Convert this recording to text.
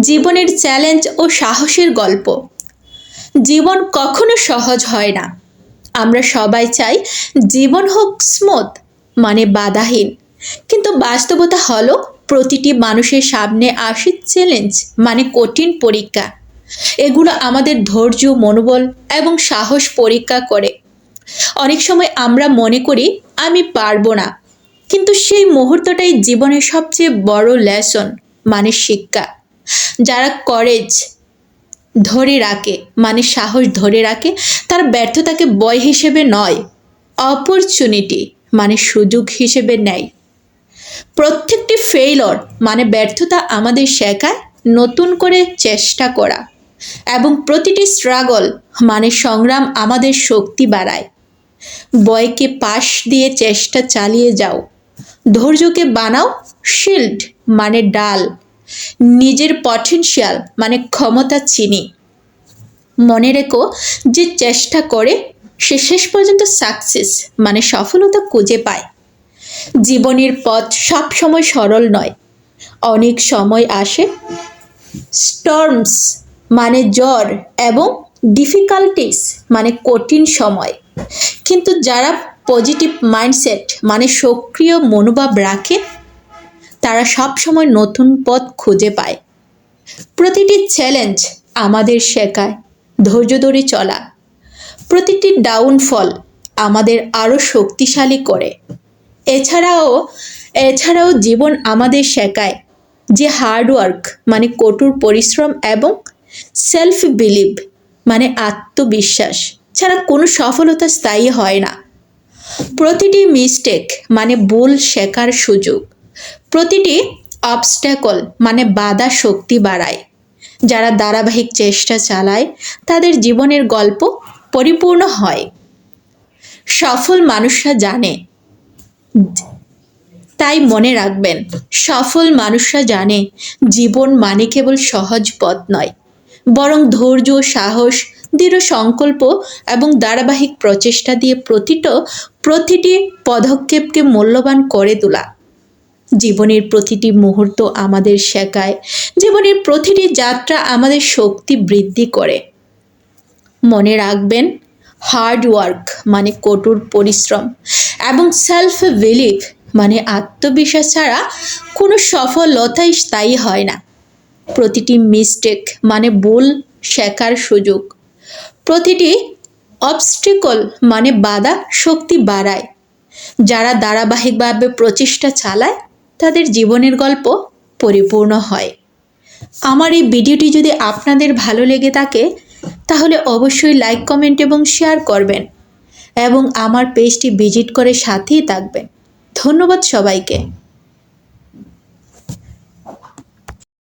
জীবনের চ্যালেঞ্জ ও সাহসের গল্প। জীবন কখনো সহজ হয় না। আমরা সবাই চাই জীবন হোক স্মুথ মানে বাধাহীন। কিন্তু বাস্তবতা হলো, প্রতিটি মানুষের সামনে আসে চ্যালেঞ্জ মানে কঠিন পরীক্ষা। এগুলো আমাদের ধৈর্য, মনোবল এবং সাহস পরীক্ষা করে। অনেক সময় আমরা মনে করি, আমি পারব না। কিন্তু সেই মুহূর্তটাই জীবনের সবচেয়ে বড় লেসন মানে শিক্ষা। যারা করেজ ধরে রাখে মানে সাহস ধরে রাখে, তার ব্যর্থতাকে বয় হিসেবে নয় অপরচুনিটি মানে সুযোগ হিসেবে নেয়। প্রত্যেকটি ফেইলর মানে ব্যর্থতা আমাদের শেখায় নতুন করে চেষ্টা করা এবং প্রতিটি স্ট্রাগল মানে সংগ্রাম আমাদের শক্তি বাড়ায়। বয়কে পাশ দিয়ে চেষ্টা চালিয়ে যাও। ধৈর্যকে বানাও শিল্ড মানে ডাল। নিজের পটেনশিয়াল মানে ক্ষমতা চিনি। মনে রেখো যে চেষ্টা করে সে শেষ পর্যন্ত সাকসেস মানে সফলতা খুঁজে পায়। জীবনের পথ সব সময় সরল নয়। অনেক সময় আসে স্টর্মস মানে জ্বর এবং ডিফিকাল্টিস মানে কঠিন সময়। কিন্তু যারা পজিটিভ মাইন্ডসেট মানে সক্রিয় মনোভাব রাখে তারা সব সময় নতুন পথ খুঁজে পায়। প্রতিটি চ্যালেঞ্জ আমাদের শেখায়, ধৈর্য ধরে চলা। প্রতিটি ডাউনফল আমাদের আরও শক্তিশালী করে। এছাড়াও এছাড়াও জীবন আমাদের শেখায় যে হার্ডওয়ার্ক মানে কঠোর পরিশ্রম এবং সেলফ বিলিভ মানে আত্মবিশ্বাস ছাড়া কোনো সফলতা স্থায়ী হয় না। প্রতিটি মিস্টেক মানে ভুল শেখার সুযোগ। প্রতিটি অবস্ট্যাকল মানে বাধা শক্তি বাড়ায়। যারা ধারাবাহিক চেষ্টা চালায়, তাদের জীবনের গল্প পরিপূর্ণ হয়। সফল মানুষরা জানে। তাই মনে রাখবেন, সফল মানুষরা জানে জীবন মানে কেবল সহজ পথ নয়, বরং ধৈর্য, সাহস, দৃঢ় সংকল্প এবং ধারাবাহিক প্রচেষ্টা দিয়ে প্রতিট, প্রতিটি পদক্ষেপকে মূল্যবান করে তোলা। জীবনের প্রতিটি মুহূর্ত আমাদের শেখায়। জীবনের প্রতিটি যাত্রা আমাদের শক্তি বৃদ্ধি করে। মনে রাখবেন হার্ড ওয়ার্ক মানে কঠোর পরিশ্রম এবং সেলফ বিলিভ মানে আত্মবিশ্বাস ছাড়া কোনো সফলতাই স্থায়ী হয় না। প্রতিটি মিস্টেক মানে ভুল শেখার সুযোগ। প্রতিটি অবস্টিকল মানে বাধা শক্তি বাড়ায়। যারা ধারাবাহিকভাবে প্রচেষ্টা চালায় তাদের জীবনের গল্প পরিপূর্ণ হয়। আমার এই ভিডিওটি যদি আপনাদের ভালো লেগে থাকে, তাহলে অবশ্যই লাইক কমেন্ট এবং শেয়ার করবেন এবং আমার পেজটি ভিজিট করে সাথেই থাকবেন। ধন্যবাদ সবাইকে।